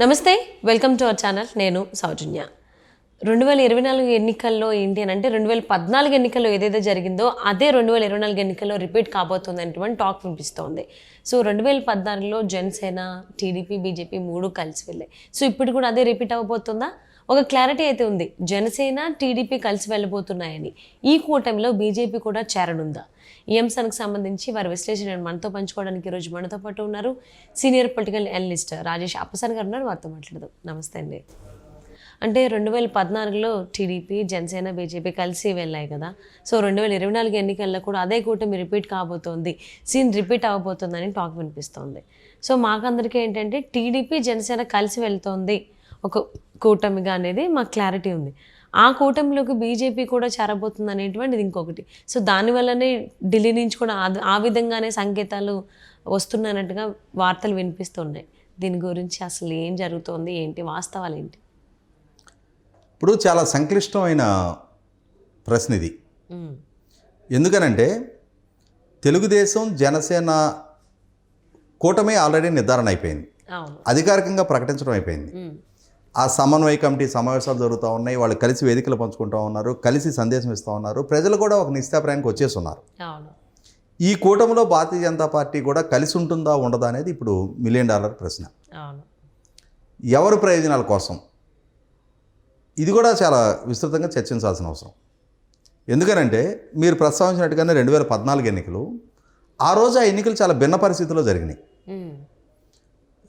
నమస్తే welcome to our channel. నేను సౌజన్య. రెండు వేల ఇరవై నాలుగు ఎన్నికల్లో ఏంటి అని అంటే రెండు వేల పద్నాలుగు ఎన్నికల్లో ఏదైతే జరిగిందో అదే రెండు వేల ఇరవై నాలుగు ఎన్నికల్లో రిపీట్ కాబోతుంది అనేటువంటి టాక్ వినిపిస్తోంది. సో రెండు వేల పద్నాలుగులో జనసేన టీడీపీ బీజేపీ మూడు కలిసి వెళ్ళాయి. సో ఇప్పుడు కూడా అదే రిపీట్ అవ్వబోతుందా? ఒక క్లారిటీ అయితే ఉంది. జనసేన టీడీపీ కలిసి వెళ్ళబోతున్నాయని. ఈ కూటమిలో బీజేపీ కూడా చేరనుందా? ఈ అంశానికి సంబంధించి వారి విశ్లేషణ మనతో పంచుకోవడానికి ఈరోజు మనతో పాటు ఉన్నారు senior political analyst Rajesh Appasan గారు ఉన్నారు. వారితో మాట్లాడదాం. నమస్తే అండి. అంటే రెండు వేల పద్నాలుగులో టీడీపీ జనసేన బీజేపీ కలిసి వెళ్ళాయి కదా. సో రెండు వేల ఇరవై నాలుగు ఎన్నికల్లో కూడా అదే కూటమి రిపీట్ కాబోతోంది. సీన్ రిపీట్ అవబోతోందని టాక్ వినిపిస్తోంది. సో మాకందరికీ ఏంటంటే టీడీపీ జనసేన కలిసి వెళ్తోంది. ఒక కూటమిగా అనేది మాకు క్లారిటీ ఉంది. ఆ కూటమిలోకి బీజేపీ కూడా చేరబోతుంది అనేటువంటిది ఇంకొకటి. సో దానివల్లనే ఢిల్లీ నుంచి కూడా ఆ- విధంగానే సంకేతాలు వస్తున్నట్టుగా వార్తలు వినిపిస్తున్నాయి. దీని గురించి అసలు ఏం జరుగుతోంది ఏంటి వాస్తవాలు ఏంటి? ఇప్పుడు చాలా సంక్లిష్టమైన ప్రశ్న ఇది. ఎందుకనంటే తెలుగుదేశం జనసేన కూటమి ఆల్రెడీ నిర్ధారణ అయిపోయింది. అధికారికంగా ప్రకటించడం అయిపోయింది. ఆ సమన్వయ కమిటీ సమావేశాలు జరుగుతూ ఉన్నాయి. వాళ్ళు కలిసి వేదికలు పంచుకుంటూ ఉన్నారు. కలిసి సందేశం ఇస్తూ ఉన్నారు. ప్రజలు కూడా ఒక నిశ్చాప్రాయానికి వచ్చేసి ఉన్నారు అవును. ఈ కూటమిలో భారతీయ జనతా పార్టీ కూడా కలిసి ఉంటుందా ఉండదా అనేది ఇప్పుడు మిలియన్ డాలర్ ప్రశ్న. ఎవరి ప్రయోజనాల కోసం? ఇది కూడా చాలా విస్తృతంగా చర్చించాల్సిన అవసరం. ఎందుకనంటే మీరు ప్రస్తావించినట్టుగానే రెండు వేల పద్నాలుగు ఎన్నికలు ఆ రోజు ఆ ఎన్నికలు చాలా భిన్న పరిస్థితుల్లో జరిగినాయి.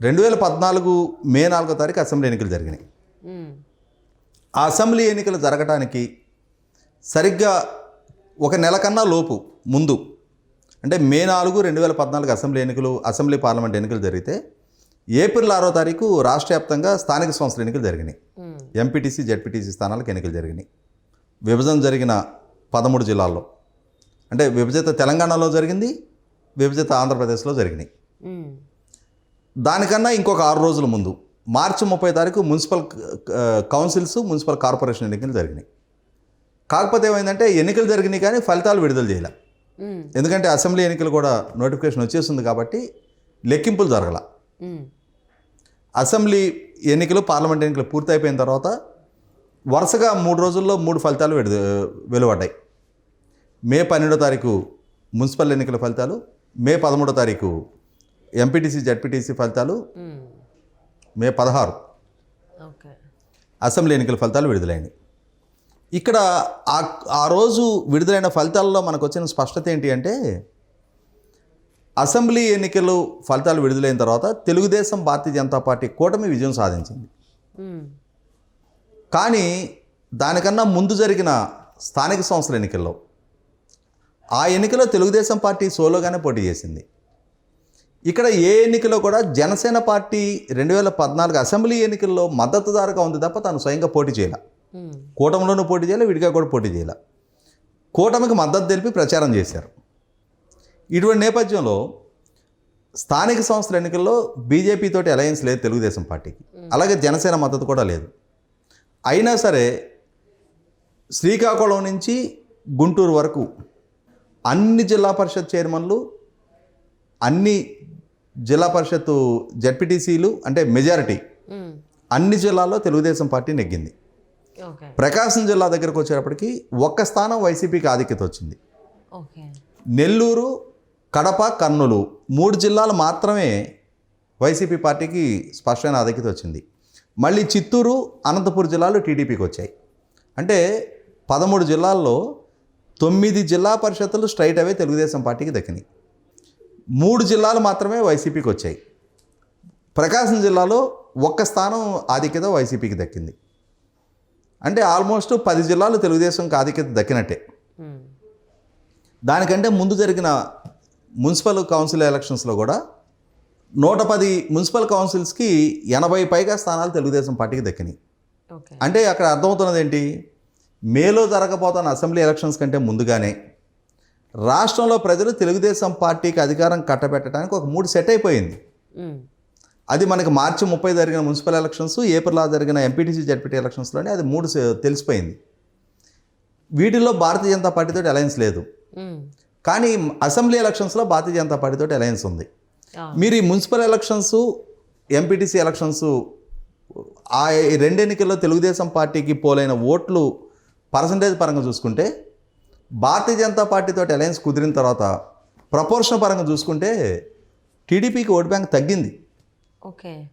రెండు వేల పద్నాలుగు మే నాలుగో తారీఖు అసెంబ్లీ ఎన్నికలు జరిగినాయి. ఆ అసెంబ్లీ ఎన్నికలు జరగటానికి సరిగ్గా ఒక నెల కన్నా లోపు ముందు అంటే మే నాలుగు రెండు వేల పద్నాలుగు అసెంబ్లీ ఎన్నికలు అసెంబ్లీ పార్లమెంట్ ఎన్నికలు జరిగితే ఏప్రిల్ ఆరో తారీఖు రాష్ట్ర వ్యాప్తంగా స్థానిక సంస్థల ఎన్నికలు జరిగినాయి. ఎంపీటీసీ జెడ్పీటీసీ స్థానాలకు ఎన్నికలు జరిగినాయి. విభజన జరిగిన పదమూడు జిల్లాల్లో అంటే విభజిత తెలంగాణలో జరిగింది విభజిత ఆంధ్రప్రదేశ్లో జరిగినాయి. దానికన్నా ఇంకొక ఆరు రోజుల ముందు మార్చి ముప్పై తారీఖు మున్సిపల్ కౌన్సిల్స్ మున్సిపల్ కార్పొరేషన్ ఎన్నికలు జరిగినాయి. కాకపోతే ఏమైందంటే ఎన్నికలు జరిగినాయి కానీ ఫలితాలు విడుదల చేయలే. ఎందుకంటే అసెంబ్లీ ఎన్నికలు కూడా నోటిఫికేషన్ వచ్చేసింది కాబట్టి లెక్కింపులు జరగల. అసెంబ్లీ ఎన్నికలు పార్లమెంట్ ఎన్నికలు పూర్తయిపోయిన తర్వాత వరుసగా మూడు రోజుల్లో మూడు ఫలితాలు విడుద వెలువడ్డాయి. మే పన్నెండో తారీఖు మున్సిపల్ ఎన్నికల ఫలితాలు మే పదమూడో తారీఖు ఎంపీటీసీ జడ్పీటీసీ ఫలితాలు మే పదహారు. ఓకే. అసెంబ్లీ ఎన్నికల ఫలితాలు విడుదలైనవి ఇక్కడ ఆ ఆ రోజు విడుదలైన ఫలితాల్లో మనకు వచ్చిన స్పష్టత ఏంటి అంటే అసెంబ్లీ ఎన్నికలు ఫలితాలు విడుదలైన తర్వాత తెలుగుదేశం భారతీయ జనతా పార్టీ కూటమి విజయం సాధించింది. కానీ దానికన్నా ముందు జరిగిన స్థానిక సంస్థల ఎన్నికల్లో ఆ ఎన్నికలో తెలుగుదేశం పార్టీ సోలోగానే పోటీ చేసింది. ఇక్కడ ఏ ఎన్నికలో కూడా జనసేన పార్టీ రెండు వేల పద్నాలుగు అసెంబ్లీ ఎన్నికల్లో మద్దతుదారుగా ఉంది తప్ప తాను స్వయంగా పోటీ చేయాల. ఉమ్, కూటమిలోనూ పోటీ చేయాలి విడిగా కూడా పోటీ చేయాలి. కూటమికి మద్దతు తెలిపి ప్రచారం చేశారు. ఇటువంటి నేపథ్యంలో స్థానిక సంస్థల ఎన్నికల్లో బీజేపీ తోటి అలయన్స్ లేదు తెలుగుదేశం పార్టీకి. అలాగే జనసేన మద్దతు కూడా లేదు. అయినా సరే శ్రీకాకుళం నుంచి గుంటూరు వరకు అన్ని జిల్లా పరిషత్ చైర్మన్లు అన్ని జిల్లా పరిషత్తు జడ్పీటీసీలు అంటే మెజారిటీ అన్ని జిల్లాల్లో తెలుగుదేశం పార్టీ నెగ్గింది. ప్రకాశం జిల్లా దగ్గరకు వచ్చేటప్పటికి ఒక్క స్థానం వైసీపీకి ఆధిక్యత వచ్చింది. నెల్లూరు కడప కర్నూలు మూడు జిల్లాలు మాత్రమే వైసీపీ పార్టీకి స్పష్టమైన ఆధిక్యత వచ్చింది. మళ్ళీ చిత్తూరు అనంతపురం జిల్లాలు టీడీపీకి వచ్చాయి. అంటే పదమూడు జిల్లాల్లో తొమ్మిది జిల్లా పరిషత్తులు స్ట్రైట్ అవే తెలుగుదేశం పార్టీకి దక్కినాయి. మూడు జిల్లాలు మాత్రమే వైసీపీకి వచ్చాయి. ప్రకాశం జిల్లాలో ఒక్క స్థానం ఆధిక్యత వైసీపీకి దక్కింది. అంటే ఆల్మోస్ట్ పది జిల్లాలు తెలుగుదేశంకి ఆధిక్యత దక్కినట్టే. దానికంటే ముందు జరిగిన మున్సిపల్ కౌన్సిల్ ఎలక్షన్స్లో కూడా నూట పది మున్సిపల్ కౌన్సిల్స్కి ఎనభై పైగా స్థానాలు తెలుగుదేశం పార్టీకి దక్కినాయి. అంటే అక్కడ అర్థమవుతున్నది ఏంటి? మేలో జరగబోతున్న అసెంబ్లీ ఎలక్షన్స్ కంటే ముందుగానే రాష్ట్రంలో ప్రజలు తెలుగుదేశం పార్టీకి అధికారం కట్టబెట్టడానికి ఒక మూడు సెట్ అయిపోయింది. అది మనకి మార్చి ముప్పై జరిగిన మున్సిపల్ ఎలక్షన్స్ ఏప్రిల్లో జరిగిన ఎంపీటీసీ జడ్పీటీ ఎలక్షన్స్లోనే అది మూడు సె- తెలిసిపోయింది. వీటిల్లో భారతీయ జనతా పార్టీతో అలయన్స్ లేదు. కానీ అసెంబ్లీ ఎలక్షన్స్లో భారతీయ జనతా పార్టీతో అలయన్స్ ఉంది. మీరు ఈ మున్సిపల్ ఎలక్షన్స్ ఎంపీటీసీ ఎలక్షన్స్ ఆ రెండు ఎన్నికల్లో తెలుగుదేశం పార్టీకి పోలైన ఓట్లు పర్సంటేజ్ పరంగా చూసుకుంటే భారతీయ జనతా పార్టీతో అలయన్స్ కుదిరిన తర్వాత ప్రపోర్షన్ పరంగా చూసుకుంటే టీడీపీకి ఓట్ బ్యాంక్ తగ్గింది. ఓకే.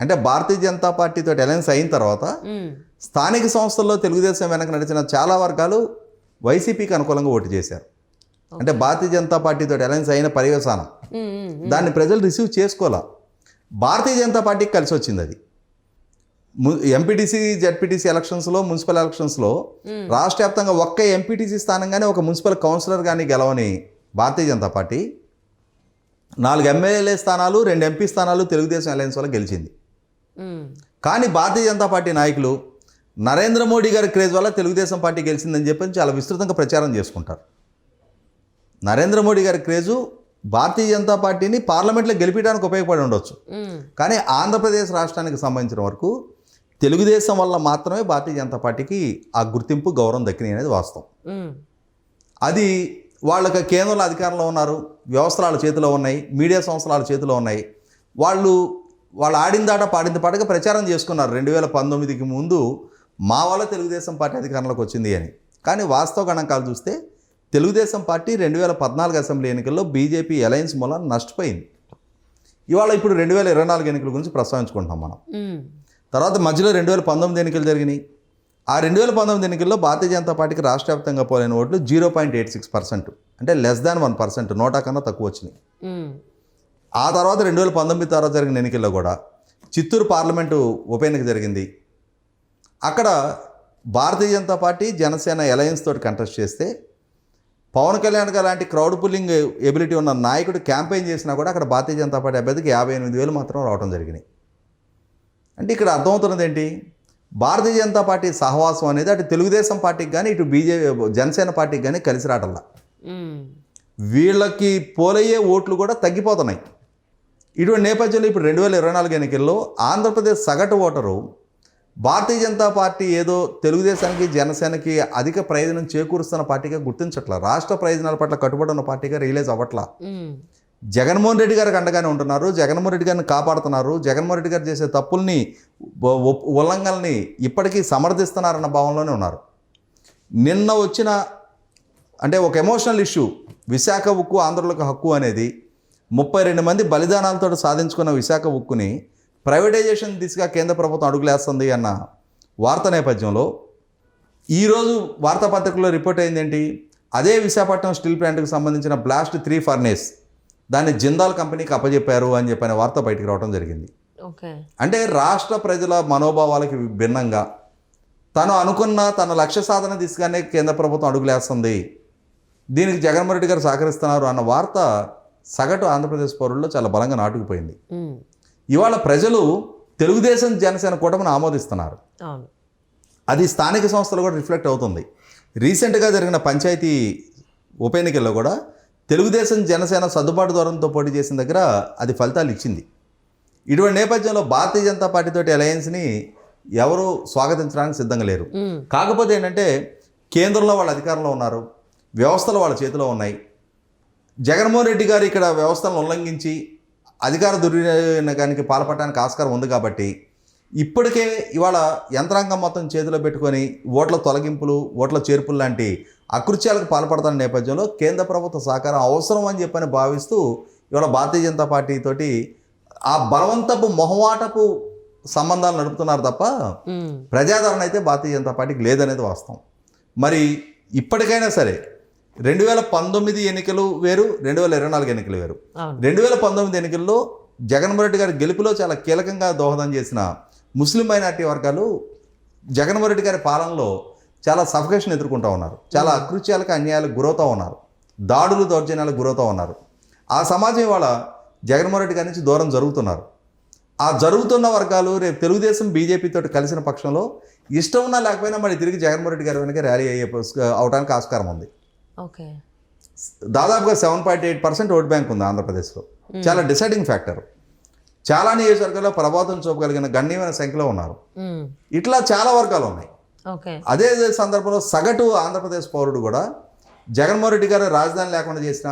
అంటే భారతీయ జనతా పార్టీతో అలయన్స్ అయిన తర్వాత. స్థానిక సంస్థల్లో తెలుగుదేశం వెనక నడిచిన చాలా వర్గాలు వైసీపీకి అనుకూలంగా ఓటు చేశారు. అంటే భారతీయ జనతా పార్టీతో అలయన్స్ అయిన పర్యవసానం. దాన్ని ప్రజలు రిసీవ్ చేసుకోవాలా? భారతీయ జనతా పార్టీకి కలిసి వచ్చింది అది. ఎంపీటీసీ జెడ్పీటీసీ ఎలక్షన్స్లో మున్సిపల్ ఎలక్షన్స్లో రాష్ట్ర వ్యాప్తంగా ఒక్క ఎంపీటీసీ స్థానంగానే ఒక మున్సిపల్ కౌన్సిలర్ కానీ గెలవని భారతీయ జనతా పార్టీ నాలుగు ఎమ్మెల్యే స్థానాలు రెండు ఎంపీ స్థానాలు తెలుగుదేశం అలయన్స్ వల్ల గెలిచింది. కానీ భారతీయ జనతా పార్టీ నాయకులు నరేంద్ర మోడీ గారి క్రేజ్ వల్ల తెలుగుదేశం పార్టీ గెలిచిందని చెప్పి చాలా విస్తృతంగా ప్రచారం చేసుకుంటారు నరేంద్ర మోడీ గారి క్రేజు భారతీయ జనతా పార్టీని పార్లమెంట్లో గెలిపించడానికి ఉపయోగపడి ఉండొచ్చు. కానీ ఆంధ్రప్రదేశ్ రాష్ట్రానికి సంబంధించిన వరకు తెలుగుదేశం వల్ల మాత్రమే భారతీయ జనతా పార్టీకి ఆ గుర్తింపు గౌరవం దక్కినాయి అనేది వాస్తవం. అది వాళ్ళకి కేంద్రంలో అధికారంలో ఉన్నారు వ్యవస్థలు చేతిలో ఉన్నాయి మీడియా సంస్థలు చేతిలో ఉన్నాయి. వాళ్ళు వాళ్ళు ఆడిన దాట పాడిన పాటగా ప్రచారం చేసుకున్నారు. రెండు వేల పంతొమ్మిదికి ముందు మా వల్ల తెలుగుదేశం పార్టీ అధికారంలోకి వచ్చింది అని. కానీ వాస్తవ గణాంకాలు చూస్తే తెలుగుదేశం పార్టీ రెండు వేల పద్నాలుగు అసెంబ్లీ ఎన్నికల్లో బీజేపీ అలయన్స్ మూలం నష్టపోయింది. ఇవాళ ఇప్పుడు రెండు వేల ఇరవై నాలుగు ఎన్నికల గురించి ప్రస్తావించుకుంటున్నాం మనం. తర్వాత మధ్యలో రెండు వేల పంతొమ్మిది ఎన్నికలు జరిగినాయి. ఆ రెండు వేల పంతొమ్మిది ఎన్నికల్లో భారతీయ జనతా పార్టీకి రాష్ట్ర వ్యాప్తంగా పోలైన ఓట్లు zero point eight six percent అంటే less than one percent NOTA కన్నా తక్కువ వచ్చినాయి. ఆ తర్వాత రెండు వేల పంతొమ్మిది తర్వాత జరిగిన ఎన్నికల్లో కూడా చిత్తూరు పార్లమెంటు ఉప ఎన్నిక జరిగింది. అక్కడ భారతీయ జనతా పార్టీ జనసేన అలయన్స్ తోటి కంటెస్ట్ చేస్తే పవన్ కళ్యాణ్ గారు లాంటి క్రౌడ్ పుల్లింగ్ ఎబిలిటీ ఉన్న నాయకుడు క్యాంపెయిన్ చేసినా కూడా అక్కడ భారతీయ జనతా పార్టీ అభ్యర్థికి యాభై ఎనిమిది వేలు మాత్రం రావడం జరిగినాయి. అంటే ఇక్కడ అర్థమవుతున్నది ఏంటి? భారతీయ జనతా పార్టీ సహవాసం అనేది అటు తెలుగుదేశం పార్టీకి కానీ ఇటు బీజేపీ జనసేన పార్టీకి కానీ కలిసి రావటంలా. వీళ్ళకి పోలయ్యే ఓట్లు కూడా తగ్గిపోతున్నాయి. ఇటువంటి నేపథ్యంలో ఇప్పుడు రెండు వేల ఇరవై నాలుగు ఎన్నికల్లో ఆంధ్రప్రదేశ్ సగటు ఓటరు భారతీయ జనతా పార్టీ ఏదో తెలుగుదేశానికి జనసేనకి అధిక ప్రయోజనం చేకూరుస్తున్న పార్టీగా గుర్తించట్ల. రాష్ట్ర ప్రయోజనాల పట్ల కట్టుబడి ఉన్న పార్టీగా రియలైజ్ అవ్వట్లా. జగన్మోహన్ రెడ్డి గారికి అండగానే ఉంటున్నారు జగన్మోహన్ రెడ్డి గారిని కాపాడుతున్నారు జగన్మోహన్ రెడ్డి గారు చేసే తప్పుల్ని ఉల్లంఘనల్ని ఇప్పటికీ సమర్థిస్తున్నారన్న భావంలోనే ఉన్నారు. నిన్న వచ్చిన అంటే ఒక ఎమోషనల్ ఇష్యూ విశాఖ ఉక్కు ఆంధ్రులకు హక్కు అనేది ముప్పై రెండు మంది బలిదానాలతో సాధించుకున్న విశాఖ ఉక్కుని ప్రైవేటైజేషన్ దిశగా కేంద్ర ప్రభుత్వం అడుగులేస్తుంది అన్న వార్త నేపథ్యంలో ఈరోజు వార్తాపత్రికలో రిపోర్ట్ అయింది ఏంటి అదే విశాఖపట్నం స్టీల్ ప్లాంట్కి సంబంధించిన బ్లాస్ట్ త్రీ ఫర్నేస్ దాన్ని జిందాల్ కంపెనీకి అప్పజెప్పారు అని చెప్పిన వార్త బయటికి రావడం జరిగింది. ఓకే. అంటే రాష్ట్ర ప్రజల మనోభావాలకి భిన్నంగా తను అనుకున్న తన లక్ష్య సాధన దిశగానే కేంద్ర ప్రభుత్వం అడుగులేస్తుంది దీనికి జగన్మోహన్ రెడ్డి గారు సహకరిస్తున్నారు అన్న వార్త సగటు ఆంధ్రప్రదేశ్ పౌరుల్లో చాలా బలంగా నాటుకుపోయింది. ఇవాళ ప్రజలు తెలుగుదేశం జనసేన కూటమిని ఆమోదిస్తున్నారు. అది స్థానిక సంస్థలు కూడా రిఫ్లెక్ట్ అవుతుంది. రీసెంట్గా జరిగిన పంచాయతీ ఉప ఎన్నికల్లో కూడా తెలుగుదేశం జనసేన సర్దుబాటు దూరంతో పోటీ చేసిన దగ్గర అది ఫలితాలు ఇచ్చింది. ఇటువంటి నేపథ్యంలో భారతీయ జనతా పార్టీతోటి అలయన్స్ని ఎవరు స్వాగతించడానికి సిద్ధంగా లేరు. కాకపోతే ఏంటంటే కేంద్రంలో వాళ్ళ అధికారంలో ఉన్నారు వ్యవస్థలు వాళ్ళ చేతిలో ఉన్నాయి. జగన్మోహన్ రెడ్డి గారు ఇక్కడ వ్యవస్థలను ఉల్లంఘించి అధికార దుర్వినియోగానికి పాల్పడడానికి ఆస్కారం ఉంది కాబట్టి ఇప్పటికే ఇవాళ యంత్రాంగం మొత్తం చేతిలో పెట్టుకొని ఓట్ల తొలగింపులు ఓట్ల చేర్పులు లాంటి అకృత్యాలకు పాల్పడుతున్న నేపథ్యంలో కేంద్ర ప్రభుత్వ సహకారం అవసరం అని చెప్పని భావిస్తూ ఇవాళ భారతీయ జనతా పార్టీ తోటి ఆ బలవంతపు మొహమాటపు సంబంధాలు నడుపుతున్నారు తప్ప. ప్రజాదరణ అయితే భారతీయ జనతా పార్టీకి లేదనేది వాస్తవం. మరి ఇప్పటికైనా సరే రెండు వేల పంతొమ్మిది ఎన్నికలు వేరు రెండు వేల ఇరవై నాలుగు ఎన్నికలు వేరు. రెండు వేల పంతొమ్మిది ఎన్నికల్లో జగన్మోహన్ రెడ్డి గారి గెలుపులో చాలా కీలకంగా దోహదం చేసిన ముస్లిం మైనార్టీ వర్గాలు జగన్మోహన్ రెడ్డి గారి పాలనలో చాలా సఫకేషన్ ఎదుర్కొంటూ ఉన్నారు. చాలా అకృత్యాలకు అన్యాయాలకు గురవుతూ ఉన్నారు. దాడులు దౌర్జన్యాలకు గురవుతూ ఉన్నారు. ఆ సమాజం ఇవాళ జగన్మోహన్ రెడ్డి గారి నుంచి దూరం జరుగుతున్నారు. ఆ జరుగుతున్న వర్గాలు రేపు తెలుగుదేశం బీజేపీ తోటి కలిసిన పక్షంలో ఇష్టం ఉన్నా లేకపోయినా మరి తిరిగి జగన్మోహన్ రెడ్డి గారి వెనక ర్యాలీ అయ్యే అవడానికి ఆస్కారం ఉంది. ఓకే. దాదాపుగా seven point eight percent vote bank ఉంది ఆంధ్రప్రదేశ్లో. చాలా డిసైడింగ్ ఫ్యాక్టర్. చాలా నియోజకవర్గాల్లో ప్రభావం చూపగలిగిన గణనీయమైన సంఖ్యలో ఉన్నారు. ఇట్లా చాలా వర్గాలు ఉన్నాయి. అదే సందర్భంలో సగటు ఆంధ్రప్రదేశ్ పౌరుడు కూడా జగన్మోహన్ రెడ్డి గారు రాజధాని లేకుండా చేసిన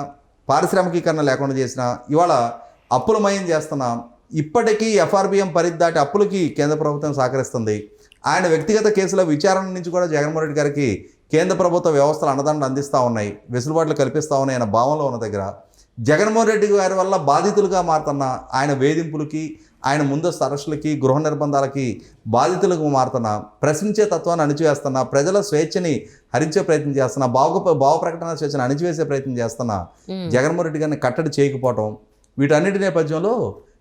పారిశ్రామికీకరణ లేకుండా చేసిన ఇవాళ అప్పులమయం చేస్తున్న ఇప్పటికీ ఎఫ్ఆర్బిఎం పరిధి దాటి అప్పులకి కేంద్ర ప్రభుత్వం సహకరిస్తుంది. ఆయన వ్యక్తిగత కేసుల విచారణ నుంచి కూడా జగన్మోహన్ రెడ్డి గారికి కేంద్ర ప్రభుత్వ వ్యవస్థలు అండదండలు అందిస్తూ ఉన్నాయి. వెసులుబాట్లు కల్పిస్తూ ఉన్నాయి అనే భావంలో ఉన్న దగ్గర జగన్మోహన్ రెడ్డి గారి వల్ల బాధితులుగా మారుతున్న ఆయన వేధింపులకి ఆయన ముందస్తు అరెస్టులకి గృహ నిర్బంధాలకి బాధితులకు మారుతున్న ప్రశ్నించే తత్వాన్ని అణిచివేస్తున్న ప్రజల స్వేచ్ఛని హరించే ప్రయత్నం చేస్తున్న భావ భావ ప్రకటన స్వేచ్ఛను అణిచివేసే ప్రయత్నం చేస్తున్న జగన్మోహన్ రెడ్డి గారిని కట్టడి చేయకపోవటం వీటన్నిటి నేపథ్యంలో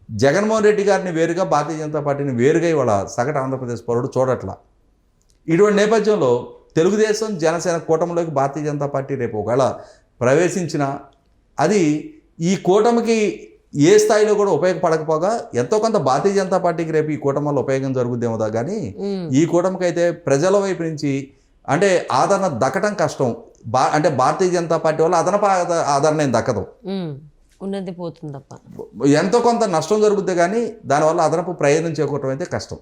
జగన్మోహన్ రెడ్డి గారిని వేరుగా భారతీయ జనతా పార్టీని వేరుగా ఇవాళ సగటు ఆంధ్రప్రదేశ్ పౌరుడు చూడట్లా. ఇటువంటి నేపథ్యంలో తెలుగుదేశం జనసేన కూటమిలోకి భారతీయ జనతా పార్టీ రేపు ఒకవేళ ప్రవేశించిన అది ఈ కూటమికి ఏ స్థాయిలో కూడా ఉపయోగపడకపోగా ఎంతో కొంత భారతీయ జనతా పార్టీకి రేపు ఈ కూటమి వల్ల ఉపయోగం జరుగుద్దేమో కానీ ఈ కూటమికి అయితే ప్రజల వైపు నుంచి అంటే ఆదరణ దక్కటం కష్టం. బా అంటే భారతీయ జనతా పార్టీ వల్ల అదనపు ఆద- ఆదరణ ఏం దక్కదు. ఉన్నది పోతుంది తప్ప ఎంతో కొంత నష్టం జరుగుద్ది కానీ దానివల్ల అదనపు ప్రయోజనం చేకూరటం అయితే కష్టం.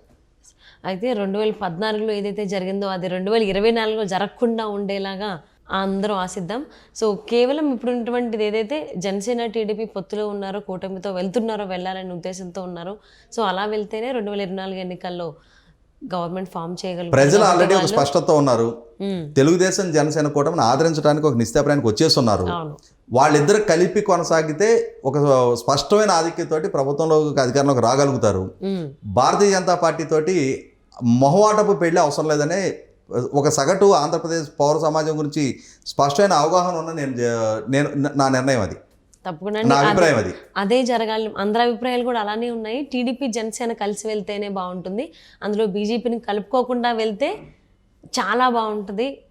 అయితే రెండు వేల పద్నాలుగులో ఏదైతే జరిగిందో అది రెండు వేల ఇరవై నాలుగులో జరగకుండా ఉండేలాగా అందరం ఆశిద్దాం. సో కేవలం ఇప్పుడు ఉన్నటువంటిది ఏదైతే జనసేన టీడీపీ పొత్తులో ఉన్నారో కూటమితో వెళ్తున్నారో వెళ్ళాలనే ఉద్దేశంతో ఉన్నారో సో అలా వెళ్తేనే రెండు వేల ఇరవై నాలుగు ఎన్నికల్లో గవర్నమెంట్ ఫామ్ చేయగలుగుతారు. ప్రజలు ఆల్రెడీ ఒక స్పష్టత ఉన్నారు. తెలుగుదేశం జనసేన కూటమిని ఆదరించడానికి ఒక నిశ్చయప్రాయానికి వచ్చేస్తున్నారు. వాళ్ళిద్దరు కలిపి కొనసాగితే ఒక స్పష్టమైన ఆధిక్యతోటి ప్రభుత్వంలోకి అధికారంలోకి రాగలుగుతారు. భారతీయ జనతా పార్టీ తోటి మొహవాటపు పెళ్ళి అవసరం లేదనే ఒక సగటు ఆంధ్రప్రదేశ్ పౌర సమాజం గురించి స్పష్టమైన అవగాహన ఉన్న నేను నేను నా నిర్ణయం అది. తప్పకుండా అదే. జరగాలి. అందరి అభిప్రాయాలు కూడా అలానే ఉన్నాయి. టీడీపీ జనసేన కలిసి వెళ్తేనే బాగుంటుంది. అందులో బీజేపీని కలుపుకోకుండా వెళ్తే చాలా బాగుంటుంది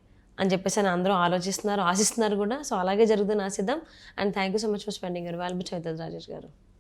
అని చెప్పేసి అని అందరూ ఆలోచిస్తున్నారు ఆశిస్తున్నారు కూడా. సో అలాగే జరుగుతుంది ఆశిద్దాం. And thank you so much for spending your valuable Chaitan Rajesh గారు.